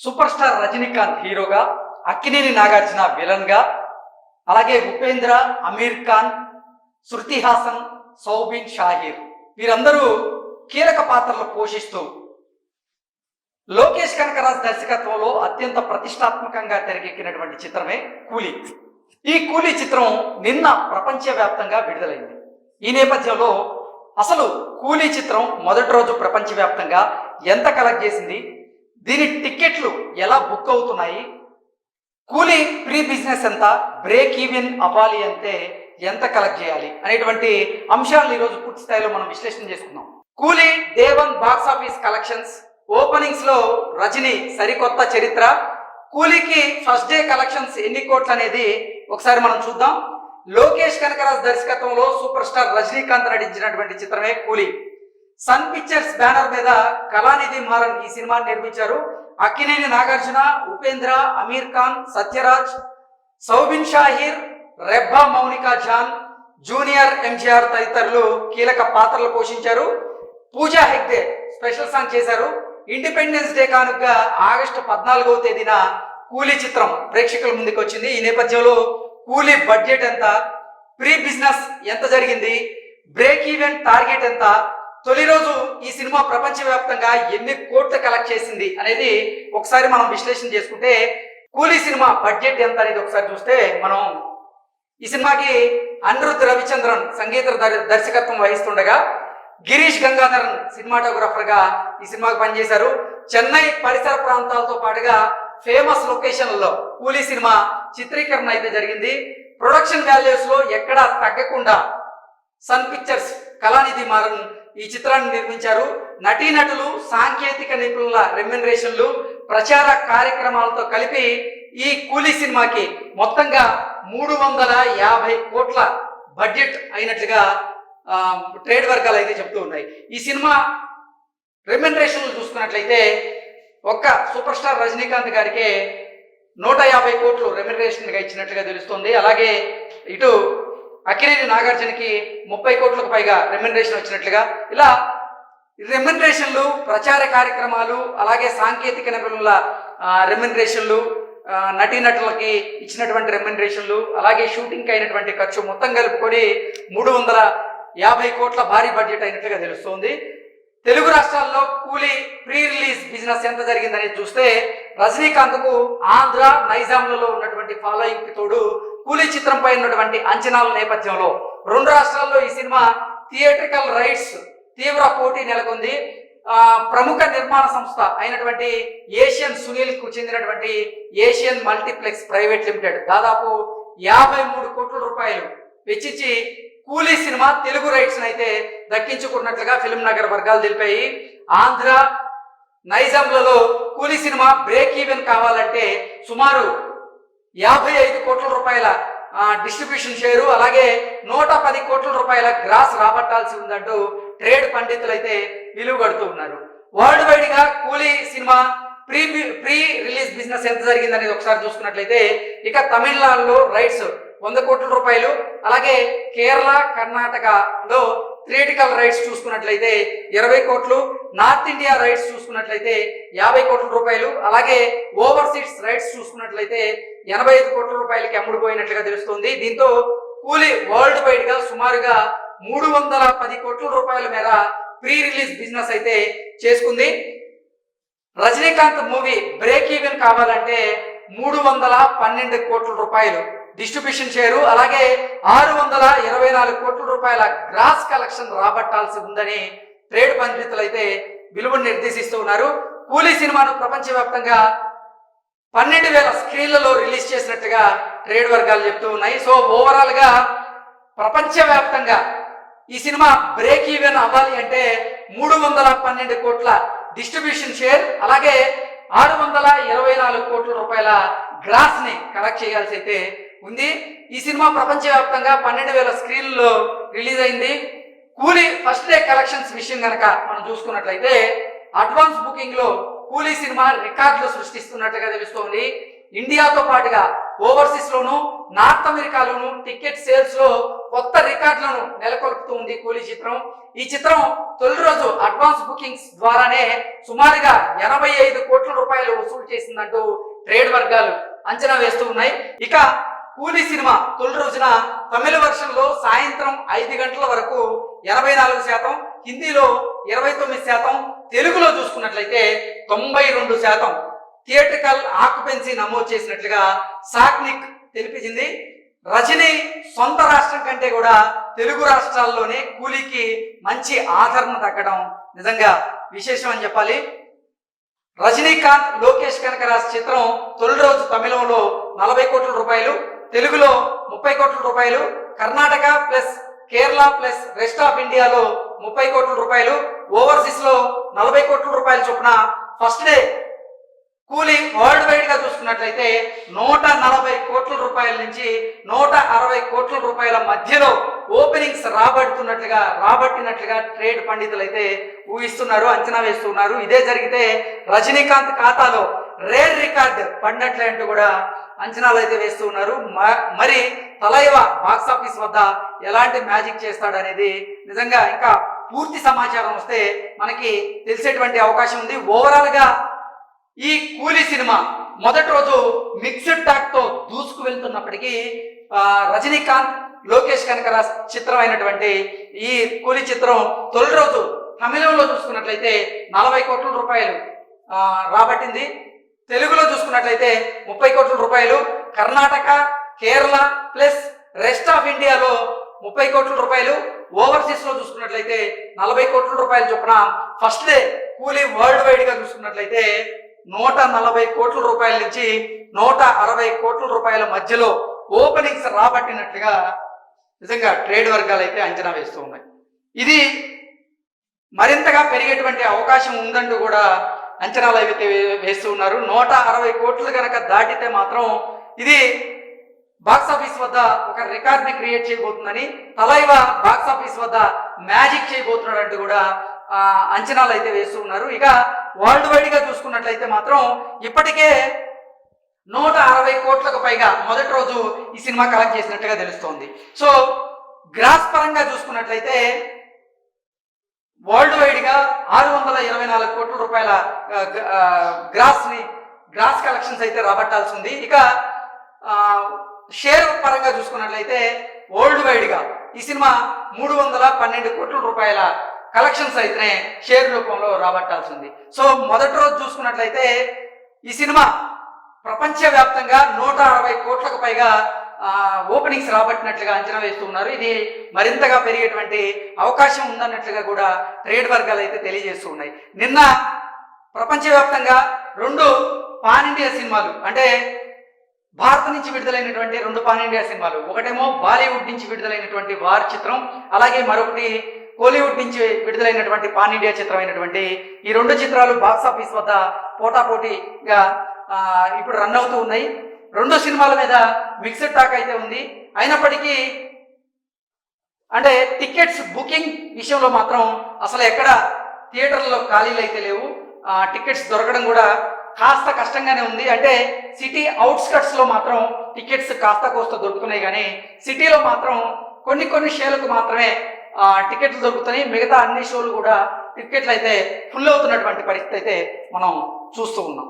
Super star Rajinikanth హీరోగా అక్కినేని నాగార్జున విలన్గా అలాగే ఉపేంద్ర అమీర్ ఖాన్ శృతి హాసన్ సౌబిన్ షాహీర్. వీరందరూ కీలక పాత్రలు పోషిస్తూ లోకేష్ కనకరాజ్ దర్శకత్వంలో అత్యంత ప్రతిష్టాత్మకంగా తెరకెక్కినటువంటి చిత్రమే కూలీ. ఈ కూలీ చిత్రం నిన్న ప్రపంచవ్యాప్తంగా విడుదలైంది. ఈ నేపథ్యంలో అసలు కూలీ చిత్రం మొదటి రోజు ప్రపంచవ్యాప్తంగా ఎంత కలెక్ట్ చేసింది? దీని టికెట్లు ఎలా బుక్ అవుతున్నాయి? కూలీ ప్రీ బిజినెస్ ఎంత? బ్రేక్ ఈవెన్ అవ్వాలి అంటే ఎంత కలెక్ట్ చేయాలి? అనేటువంటి అంశాలను ఈరోజు పూర్తి స్థాయిలో మనం విశ్లేషణ చేసుకుందాం. Coolie day one box office collections. ఓపెనింగ్స్లో Rajini సరికొత్త చరిత్ర. కూలీకి ఫస్ట్ డే కలెక్షన్స్ ఎన్ని కోట్లు అనేది ఒకసారి మనం చూద్దాం. లోకేష్ కనకరాజ్ దర్శకత్వంలో సూపర్ స్టార్ రజనీకాంత్ నటించినటువంటి చిత్రమే కూలీ. సన్ పిక్చర్స్ బ్యానర్ మీద కళానిధి మారన్ ఈ సినిమాని నిర్మించారు. అక్కినేని నాగార్జున ఉపేంద్ర అమీర్ ఖాన్ సత్యరాజ్ సౌబిన్ షాహీర్ రెబ్బా మౌనికా జాన్ జూనియర్ ఎంజీఆర్ తదితరులు కీలక పాత్రలు పోషించారు. పూజా హెగ్డే స్పెషల్ సాంగ్ చేశారు. ఇండిపెండెన్స్ డే కానుకగా ఆగస్టు పద్నాలుగవ తేదీన కూలీ చిత్రం ప్రేక్షకుల ముందుకు వచ్చింది. ఈ నేపథ్యంలో కూలీ బడ్జెట్ ఎంత? ప్రీ బిజినెస్ ఎంత జరిగింది? బ్రేక్ ఈవెంట్ టార్గెట్ ఎంత? తొలి రోజు ఈ సినిమా ప్రపంచవ్యాప్తంగా ఎన్ని కోట్లు కలెక్ట్ చేసింది అనేది ఒకసారి మనం విశ్లేషణ చేసుకుంటే కూలీ సినిమా బడ్జెట్ ఎంత అనేది ఒకసారి చూస్తే మనం ఈ సినిమాకి అనిరుద్ధ్ రవిచంద్రన్ సంగీత దర్శకత్వం వహిస్తుండగా గిరీష్ గంగాధరన్ సినిమాటోగ్రాఫర్గా ఈ సినిమాకి పనిచేశారు. చెన్నై పరిసర ప్రాంతాలతో పాటుగా ఫేమస్ లొకేషన్లలో కూలీ సినిమా చిత్రీకరణ అయితే జరిగింది. ప్రొడక్షన్ వాల్యూస్లో ఎక్కడా తగ్గకుండా సన్ పిక్చర్స్ కళానిధి మారన్ ఈ చిత్రాన్ని నిర్మించారు. నటీనటులు సాంకేతిక నిపుణుల రెమ్యునరేషన్లు ప్రచార కార్యక్రమాలతో కలిపి ఈ కూలీ సినిమాకి మొత్తంగా మూడు వందల యాభై కోట్ల బడ్జెట్ అయినట్లుగా ట్రేడ్ వర్గాలు అయితే చెప్తూ ఉన్నాయి. ఈ సినిమా రెమ్యునరేషన్లు చూసుకున్నట్లయితే ఒక్క సూపర్ స్టార్ రజనీకాంత్ గారికి నూట యాభై కోట్లు రెమ్యునరేషన్గా ఇచ్చినట్లుగా తెలుస్తుంది. అలాగే ఇటు అఖిలేని నాగార్జునకి ముప్పై కోట్లకు పైగా రెమ్యునరేషన్ వచ్చినట్లుగా ఇలా రెమ్యునరేషన్లు ప్రచార కార్యక్రమాలు అలాగే సాంకేతిక నిపుణుల రెమ్యునరేషన్లు నటీనటులకి ఇచ్చినటువంటి రెమ్యునరేషన్లు అలాగే షూటింగ్కి అయినటువంటి ఖర్చు మొత్తం కలుపుకొని మూడు వందల యాభై కోట్ల భారీ బడ్జెట్ అయినట్లుగా తెలుస్తోంది. తెలుగు రాష్ట్రాల్లో కూలీ ప్రీ రిలీజ్ బిజినెస్ ఎంత జరిగిందనేది చూస్తే రజనీకాంత్కు ఆంధ్ర నైజాంలలో ఉన్నటువంటి ఫాలోయింగ్కి తోడు కూలీ చిత్రంపై ఉన్నటువంటి అంచనాల నేపథ్యంలో రెండు రాష్ట్రాల్లో ఈ సినిమా థియేట్రికల్ రైట్స్ తీవ్ర పోటీ నెలకొంది. ప్రముఖ నిర్మాణ సంస్థ అయినటువంటి ఏషియన్ సునీల్కు చెందినటువంటి ఏషియన్ మల్టీప్లెక్స్ ప్రైవేట్ లిమిటెడ్ దాదాపు యాభై మూడు కోట్ల రూపాయలు వెచ్చించి కూలీ సినిమా తెలుగు రైట్స్ అయితే దక్కించుకున్నట్లుగా ఫిల్మ్ నగర్ వర్గాలు తెలిపాయి. ఆంధ్ర నైజాంలలో కూలీ సినిమా బ్రేక్ ఈవెన్ కావాలంటే సుమారు యాభై ఐదు కోట్ల రూపాయల డిస్ట్రిబ్యూషన్ షేరు అలాగే నూట పది కోట్ల రూపాయల గ్రాస్ రాబట్టాల్సి ఉందంటూ ట్రేడ్ పండితులు అయితే విలువ కడుతూ ఉన్నారు. వరల్డ్ వైడ్గా Coolie cinema pre pre release business ఎంత జరిగిందనేది ఒకసారి చూసుకున్నట్లయితే ఇక తమిళనాడులో రైట్స్ వంద కోట్ల రూపాయలు అలాగే కేరళ కర్ణాటకలో థియేటికల్ రైట్స్ చూసుకున్నట్లయితే ఇరవై కోట్లు నార్త్ ఇండియా రైట్స్ చూసుకున్నట్లయితే యాభై కోట్ల రూపాయలు అలాగే ఓవర్సీస్ రైట్స్ చూసుకున్నట్లయితే ఎనభై ఐదు కోట్ల రూపాయలకి అమ్ముడుపోయినట్లుగా తెలుస్తుంది. దీంతో కూలీ వరల్డ్ వైడ్గా సుమారుగా మూడు వందల పది కోట్ల రూపాయల మేర ప్రీ రిలీజ్ బిజినెస్ అయితే చేసుకుంది. రజనీకాంత్ మూవీ బ్రేక్ ఈవెన్ కావాలంటే మూడు వందల పన్నెండు కోట్ల రూపాయలు. డిస్ట్రిబ్యూషన్ షేరు అలాగే ఆరు వందల ఇరవై నాలుగు కోట్ల రూపాయల గ్రాస్ కలెక్షన్ రాబట్టాల్సి ఉందని ట్రేడ్ పండితులు అయితే విలువను నిర్దేశిస్తూ ఉన్నారు. కూలీ సినిమాను ప్రపంచవ్యాప్తంగా పన్నెండు వేల స్క్రీన్లలో రిలీజ్ చేసినట్టుగా ట్రేడ్ వర్గాలు చెప్తూ ఉన్నాయి. సో ఓవరాల్గా ప్రపంచవ్యాప్తంగా ఈ సినిమా బ్రేక్ ఈవెన్ అవ్వాలి అంటే మూడు వందల పన్నెండు కోట్ల డిస్ట్రిబ్యూషన్ షేర్ అలాగే ఆరు వందల ఇరవై నాలుగు కోట్ల రూపాయల గ్రాస్ని కలెక్ట్ చేయాల్సి అయితే ఉంది. ఈ సినిమా ప్రపంచవ్యాప్తంగా పన్నెండు వేల స్క్రీన్లలో రిలీజ్ అయింది. కూలీ ఫస్ట్ డే కలెక్షన్స్ విషయం కనుక మనం చూసుకున్నట్లయితే అడ్వాన్స్ బుకింగ్లో కూలీ సినిమా రికార్డులు సృష్టిస్తున్నట్టుగా తెలుస్తోంది. ఇండియాతో పాటుగా ఓవర్సీస్ లోను నార్త్ అమెరికాలోను టికెట్ సేల్స్లో కొత్త రికార్డులను నెలకొల్పుతూ ఉంది కూలీ చిత్రం. ఈ చిత్రం తొలి రోజు అడ్వాన్స్ బుకింగ్స్ ద్వారానే సుమారుగా ఎనభై ఐదు కోట్ల రూపాయలు వసూలు చేసిందంటూ ట్రేడ్ వర్గాలు అంచనా వేస్తూ ఉన్నాయి. ఇక కూలీ సినిమా తొలి రోజున తమిళ వర్షన్లో సాయంత్రం ఐదు గంటల వరకు ఎనభై నాలుగు శాతం హిందీలో ఇరవై తొమ్మిది శాతం తెలుగులో చూసుకున్నట్లయితే తొంభై రెండు శాతం. థియేట్రికల్ ఆక్యుపెన్సీ నమోదు చేసినట్లుగా సాక్నిక్ తెలిపించింది రజనీ సొంత రాష్ట్రం కంటే కూడా తెలుగు రాష్ట్రాల్లోనే కూలీకి మంచి ఆదరణ తగ్గడం నిజంగా విశేషం అని చెప్పాలి. రజనీకాంత్ లోకేష్ కనకరాజ్ చిత్రం తొలి రోజు తమిళంలో నలభై కోట్ల రూపాయలు తెలుగులో ముప్పై కోట్ల రూపాయలు Karnataka plus Kerala plus rest of ఇండియాలో ముప్పై కోట్ల రూపాయలు ఓవర్సీస్లో నలభై కోట్ల రూపాయలు చొప్పున ఫస్ట్ డే కూలింగ్ వరల్డ్ వైడ్గా చూసుకున్నట్లయితే నూట నలభై కోట్ల రూపాయల నుంచి నూట అరవై కోట్ల రూపాయల మధ్యలో ఓపెనింగ్స్ రాబడుతున్నట్లుగా రాబట్టినట్లుగా ట్రేడ్ పండితులు అయితే ఊహిస్తున్నారు అంచనా వేస్తున్నారు. ఇదే జరిగితే రజనీకాంత్ ఖాతాలో రేర్ రికార్డ్ పడినట్లే అంటూ కూడా అంచనాలు అయితే వేస్తూ ఉన్నారు. మ- మరి తలైవ బాక్స్ ఆఫీస్ వద్ద ఎలాంటి మ్యాజిక్ చేస్తాడనేది నిజంగా ఇంకా పూర్తి సమాచారం వస్తే మనకి తెలిసేటువంటి అవకాశం ఉంది. ఓవరాల్గా ఈ కూలీ సినిమా మొదటి రోజు మిక్స్డ్ టాక్తో దూసుకు వెళ్తున్నప్పటికీ రజనీకాంత్ లోకేష్ కనకరాజ్ చిత్రం అయినటువంటి ఈ కూలీ చిత్రం తొలి రోజు తమిళంలో చూసుకున్నట్లయితే నలభై కోట్ల రూపాయలు రాబట్టింది. తెలుగులో చూసుకున్నట్లయితే ముప్పై కోట్ల రూపాయలు Karnataka Kerala plus rest of ఇండియాలో ముప్పై కోట్ల రూపాయలు. ఓవర్సీస్లో చూసుకున్నట్లయితే నలభై కోట్ల రూపాయలు చొప్పున ఫస్ట్ డే కూలీ వరల్డ్ వైడ్గా చూసుకున్నట్లయితే నూట నలభై కోట్ల రూపాయల నుంచి నూట అరవై కోట్ల రూపాయల మధ్యలో ఓపెనింగ్స్ రాబట్టినట్లుగా నిజంగా ట్రేడ్ వర్గాలు అయితే అంచనా వేస్తూ ఉన్నాయి. ఇది మరింతగా పెరిగేటువంటి అవకాశం ఉందంటూ కూడా అంచనాలు అయితే వేస్తూ ఉన్నారు నూట అరవై కోట్లు కనుక దాటితే మాత్రం ఇది బాక్స్ ఆఫీస్ వద్ద ఒక రికార్డ్ని క్రియేట్ చేయబోతుందని తలైవ బాక్స్ ఆఫీస్ వద్ద మ్యాజిక్ చేయబోతున్నాడంటూ కూడా ఆ, అంచనాలు అయితే వేస్తూ ఉన్నారు. ఇక వరల్డ్ వైడ్గా చూసుకున్నట్లయితే మాత్రం ఇప్పటికే నూట అరవై కోట్లకు పైగా మొదటి రోజు ఈ సినిమా కలెక్ట్ చేసినట్టుగా తెలుస్తోంది. సో గ్రాస్ పరంగా చూసుకున్నట్లయితే వరల్డ్ వైడ్గా ఆరు వందల ఇరవై నాలుగు కోట్ల రూపాయల గ్రాస్ని గ్రాస్ గ్రాస్ కలెక్షన్స్ అయితే రాబట్టాల్సి ఉంది ఇక షేర్ పరంగా చూసుకున్నట్లయితే వరల్డ్ వైడ్గా ఈ సినిమా మూడు వందల పన్నెండు కోట్ల రూపాయల కలెక్షన్స్ అయితే షేర్ రూపంలో రాబట్టాల్సి ఉంది సో మొదటి రోజు చూసుకున్నట్లయితే ఈ సినిమా ప్రపంచవ్యాప్తంగా నూట అరవై కోట్లకు పైగా ఓపెనింగ్స్ రాబట్టినట్లుగా అంచనా వేస్తున్నారు. ఇది మరింతగా పెరిగేటువంటి అవకాశం ఉందన్నట్లుగా కూడా ట్రేడ్ వర్గాలు అయితే తెలియజేస్తూ ఉన్నాయి. నిన్న ప్రపంచవ్యాప్తంగా రెండు పాన్ ఇండియా సినిమాలు అంటే భారత్ నుంచి విడుదలైనటువంటి రెండు పాన్ ఇండియా సినిమాలు. ఒకటేమో బాలీవుడ్ నుంచి విడుదలైనటువంటి వార్ చిత్రం అలాగే మరొకటి కోలీవుడ్ నుంచి విడుదలైనటువంటి పాన్ ఇండియా చిత్రం అయినటువంటి ఈ రెండు చిత్రాలు బాక్స్ ఆఫీస్ వద్ద పోటాపోటీగా ఇప్పుడు రన్ అవుతూ ఉన్నాయి. రెండు సినిమాల మీద మిక్స్డ్ టాక్ అయితే ఉంది. అయినప్పటికీ అంటే టికెట్స్ బుకింగ్ విషయంలో మాత్రం అసలు ఎక్కడ థియేటర్లలో ఖాళీలు అయితే లేవు. టికెట్స్ దొరకడం కూడా కాస్త కష్టంగానే ఉంది. అంటే సిటీ అవుట్స్కట్స్లో మాత్రం టికెట్స్ కాస్త కోస్త దొరుకుతున్నాయి. కానీ సిటీలో మాత్రం కొన్ని కొన్ని షోలకు మాత్రమే టికెట్లు దొరుకుతున్నాయి. మిగతా అన్ని షోలు కూడా టికెట్లు అయితే ఫుల్ అవుతున్నటువంటి పరిస్థితి అయితే మనం చూస్తూ ఉన్నాం.